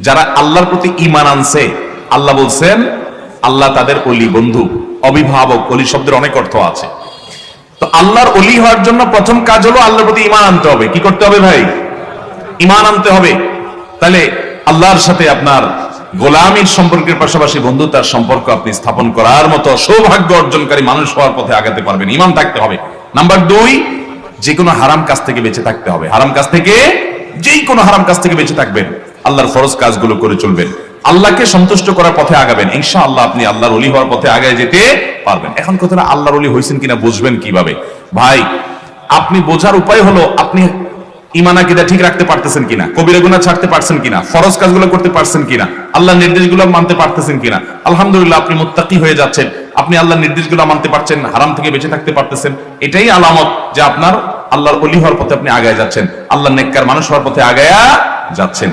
যারা আল্লাহর প্রতি ইমান আনছে, আল্লাহ বলছেন, আল্লাহ তাদের অলি বন্ধু, অভিভাবক, অলি শব্দের অনেক অর্থ আছে। তো আল্লাহর অলি হওয়ার জন্য প্রথম কাজ হলো আল্লাহর প্রতি ইমান আনতে হবে। কি করতে হবে ভাই? ইমান আনতে হবে। তাহলে আল্লাহর সাথে আপনার গোলামীর সম্পর্কের পাশাপাশি বন্ধুতার সম্পর্ক আপনি স্থাপন করার মতো সৌভাগ্য অর্জনকারী মানুষ হওয়ার পথে আগাতে পারবেন। ইমান থাকতে হবে। নাম্বার দুই, যে কোনো হারাম কাজ থেকে বেঁচে থাকতে হবে। হারাম কাজ থেকে যেই কোনো হারাম কাজ থেকে বেঁচে থাকবেন। আল্লাহর ফরজ কাজগুলো করে চলবেন। আল্লাহকে সন্তুষ্ট করার পথে আগাবেন। ইনশা আল্লাহ আপনি আল্লাহর অলি হওয়ার পথে আগায় যেতে পারবেন। এখন কথাটা আল্লাহর অলি হয়েছেন কিনা বুঝবেন কীভাবে? ভাই, আপনি বোঝার উপায় হলো আপনি ইমান আকিদা ঠিক রাখতে পারতেছেন কিনা? কবিরা গুনাহ ছাড়তে পারছেন কিনা? ফরজ কাজগুলো করতে পারছেন কিনা? আল্লাহর নির্দেশগুলো মানতে পারতেছেন কিনা? আলহামদুলিল্লাহ আপনি মুত্তাকি হয়ে যাচ্ছেন। আপনি আল্লাহর নির্দেশগুলো মানতে পারছেন, হারাম থেকে বেঁচে থাকতে পারতেছেন। এটাই আলামত যে আপনার আল্লাহর অলি হওয়ার পথে আপনি আগায় যাচ্ছেন। আল্লাহর নেককার মানুষ হওয়ার পথে আগায়া যাচ্ছেন।